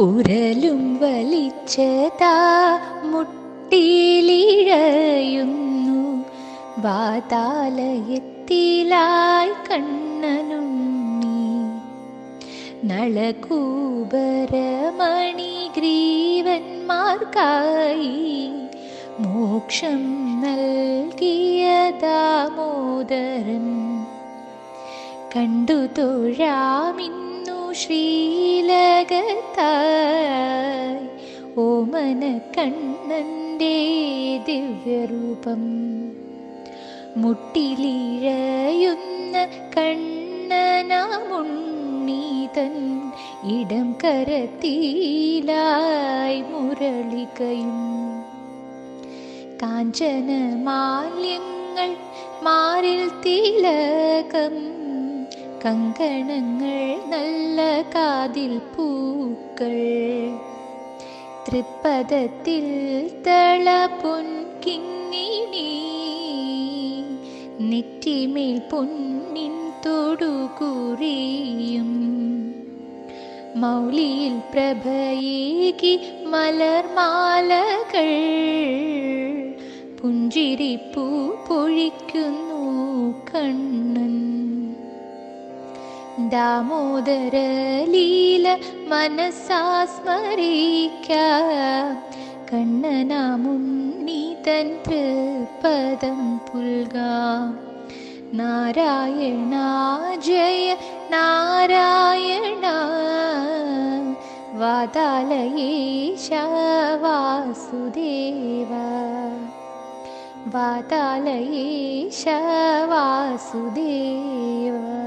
ഉരലും വലിച്ചതാ മുട്ടിലിഴയുന്നു. വാതാലയത്തിലായി കണ്ണനുണ്ണി. നളകൂബരമണി ഗ്രീവന്മാർക്കായി മോക്ഷം നൽകിയ ദാമോദരൻ കണ്ടു തൊഴാമിന്നു ശ്രീലകത്തായി ഓമന കണ്ണന്റെ ദിവ്യരൂപം. മുട്ടിലിഴയുന്ന കണ്ണനാമുണ്ണീതൻ ഇടം കരത്തിലായി മുരളികയും. കാഞ്ചന മാല്യങ്ങൾ മാറിൽ തിലകം കങ്കണങ്ങൾ നല്ല കാതിൽ പൂക്കൾ. തൃപ്പദത്തിൽ തള പൊൻകിങ്ങിണി. നെറ്റിമേൽ പൊന്നിൻ തൊടുകുറിയും. മൗലിയിൽ പ്രഭയേകി മലർമാലകൾ പുഞ്ചിരിപ്പൂ പൊഴിക്കുന്നു കണ്ണൻ. दामोदरलीलमनसास्मरीक्या कण्णनामुन्नि तन्त्रपदं पुल्गा नारायणा जय नारायणा वातालये श वासुदेवा